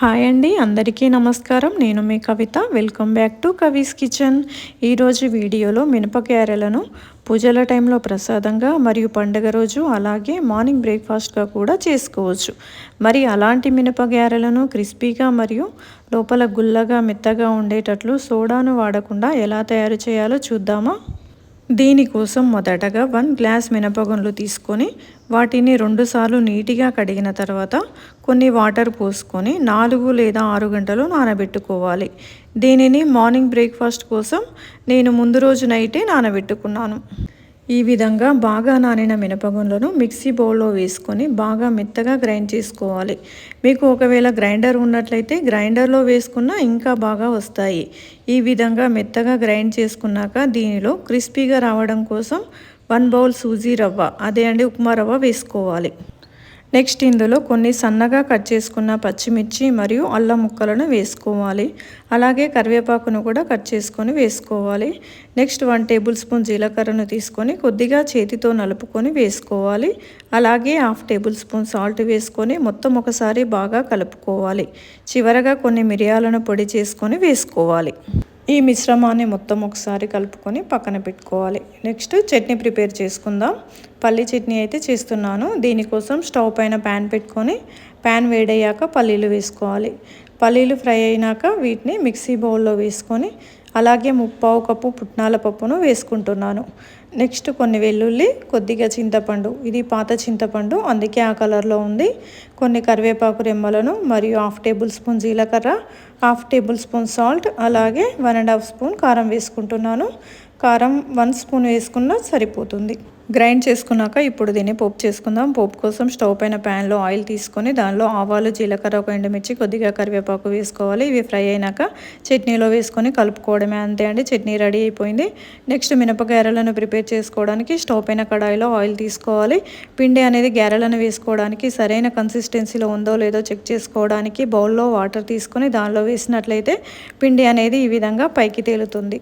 Hi అండి అందరికీ నమస్కారం. నేను మీ Kavitha. Welcome back to Kavi's kitchen ఈరోజు వీడియోలో మినపకాయలను పూజల టైంలో ప్రసాదంగా మరియు పండుగ రోజు అలాగే మార్నింగ్ బ్రేక్ఫాస్ట్గా కూడా చేసుకోవచ్చు. మరి అలాంటి మినపగారెలను క్రిస్పీగా మరియు లోపల గుల్లగా మెత్తగా ఉండేటట్లు సోడాను వాడకుండా ఎలా తయారు చేయాలో చూద్దామా? దీనికోసం మొదటగా వన్ గ్లాస్ మినపగుండ్లు తీసుకొని వాటిని రెండుసార్లు నీటిగా కడిగిన తర్వాత కొన్ని వాటర్ పోసుకొని నాలుగు లేదా ఆరు గంటలు నానబెట్టుకోవాలి. దీనిని మార్నింగ్ బ్రేక్ఫాస్ట్ కోసం నేను ముందు రోజు నైటే నానబెట్టుకున్నాను. ఈ విధంగా బాగా నానిన మినపగుండ్లను మిక్సీ బౌల్లో వేసుకొని బాగా మెత్తగా గ్రైండ్ చేసుకోవాలి. మీకు ఒకవేళ గ్రైండర్ ఉన్నట్లయితే గ్రైండర్లో వేసుకున్నా ఇంకా బాగా వస్తాయి. ఈ విధంగా మెత్తగా గ్రైండ్ చేసుకున్నాక దీనిలో క్రిస్పీగా రావడం కోసం వన్ బౌల్ సూజీ రవ్వ అదే అండి ఉప్మా రవ్వ వేసుకోవాలి. నెక్స్ట్ ఇందులో కొన్ని సన్నగా కట్ చేసుకున్న పచ్చిమిర్చి మరియు అల్లం ముక్కలను వేసుకోవాలి. అలాగే కరివేపాకును కూడా కట్ చేసుకొని వేసుకోవాలి. నెక్స్ట్ వన్ టేబుల్ స్పూన్ జీలకర్రను తీసుకొని కొద్దిగా చేతితో నలుపుకొని వేసుకోవాలి. అలాగే హాఫ్ టేబుల్ స్పూన్ సాల్ట్ వేసుకొని మొత్తం ఒకసారి బాగా కలుపుకోవాలి. చివరగా కొన్ని మిరియాలను పొడి చేసుకొని వేసుకోవాలి. ఈ మిశ్రమాన్ని మొత్తం ఒకసారి కలుపుకొని పక్కన పెట్టుకోవాలి. నెక్స్ట్ చట్నీ ప్రిపేర్ చేసుకుందాం. పల్లి చట్నీ అయితే చేస్తున్నాను. దీనికోసం స్టవ్ పైన ప్యాన్ పెట్టుకొని ప్యాన్ వేడయ్యాక పల్లీలు వేసుకోవాలి. పల్లీలు ఫ్రై అయినాక వీటిని మిక్సీ బౌల్లో వేసుకొని అలాగే ముప్పావు కప్పు పుట్నాల పప్పును వేసుకుంటున్నాను. నెక్స్ట్ కొన్ని వెల్లుల్లి కొద్దిగా చింతపండు. ఇది పాత చింతపండు అందుకే ఆ కలర్లో ఉంది. కొన్ని కరివేపాకు రెమ్మలను మరియు హాఫ్ టేబుల్ స్పూన్ జీలకర్ర హాఫ్ టేబుల్ స్పూన్ సాల్ట్ అలాగే వన్ అండ్ హాఫ్ స్పూన్ కారం వేసుకుంటున్నాను. కారం వన్ స్పూన్ వేసుకున్నా సరిపోతుంది. గ్రైండ్ చేసుకున్నాక ఇప్పుడు దీన్ని పోపు చేసుకుందాం. పోపు కోసం స్టవ్ పైన ప్యాన్లో ఆయిల్ తీసుకొని దానిలో ఆవాలు జీలకర్ర ఒక ఎండుమిర్చి కొద్దిగా కరివేపాకు వేసుకోవాలి. ఇవి ఫ్రై అయినాక చట్నీలో వేసుకొని కలుపుకోవడమే అంతే అండి. చట్నీ రెడీ అయిపోయింది. నెక్స్ట్ మినపగారెలను ప్రిపేర్ చేసుకోవడానికి స్టవ్ పైన కడాయిలో ఆయిల్ తీసుకోవాలి. పిండి అనేది గారెలను వేసుకోవడానికి సరైన కన్సిస్టెన్సీలో ఉందో లేదో చెక్ చేసుకోవడానికి బౌల్లో వాటర్ తీసుకొని దానిలో వేసినట్లయితే పిండి అనేది ఈ విధంగా పైకి తేలుతుంది.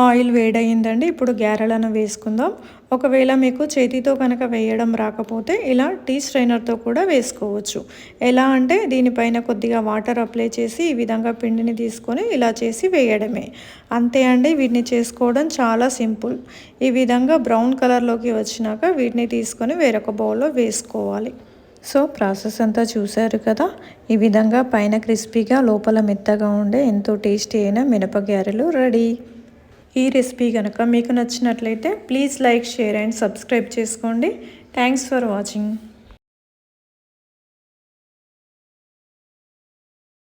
ఆయిల్ వేడయిందండి. ఇప్పుడు గ్యారెలను వేసుకుందాం. ఒకవేళ మీకు చేతితో కనుక వేయడం రాకపోతే ఇలా టీ స్ట్రైనర్తో కూడా వేసుకోవచ్చు. ఎలా అంటే దీనిపైన కొద్దిగా వాటర్ అప్లై చేసి ఈ విధంగా పిండిని తీసుకొని ఇలా చేసి వేయడమే. అంతే అండి వీటిని చేసుకోవడం చాలా సింపుల్. ఈ విధంగా బ్రౌన్ కలర్లోకి వచ్చినాక వీటిని తీసుకొని వేరొక బౌల్లో వేసుకోవాలి. సో ప్రాసెస్ అంతా చూశారు కదా? ఈ విధంగా పైన క్రిస్పీగా లోపల మెత్తగా ఉండే ఎంతో టేస్టీ అయిన మినప గ్యారెలు రెడీ. ఈ రెసిపీ కనుక మీకు నచ్చినట్లయితే please like share and subscribe చేసుకోండి. Thanks for watching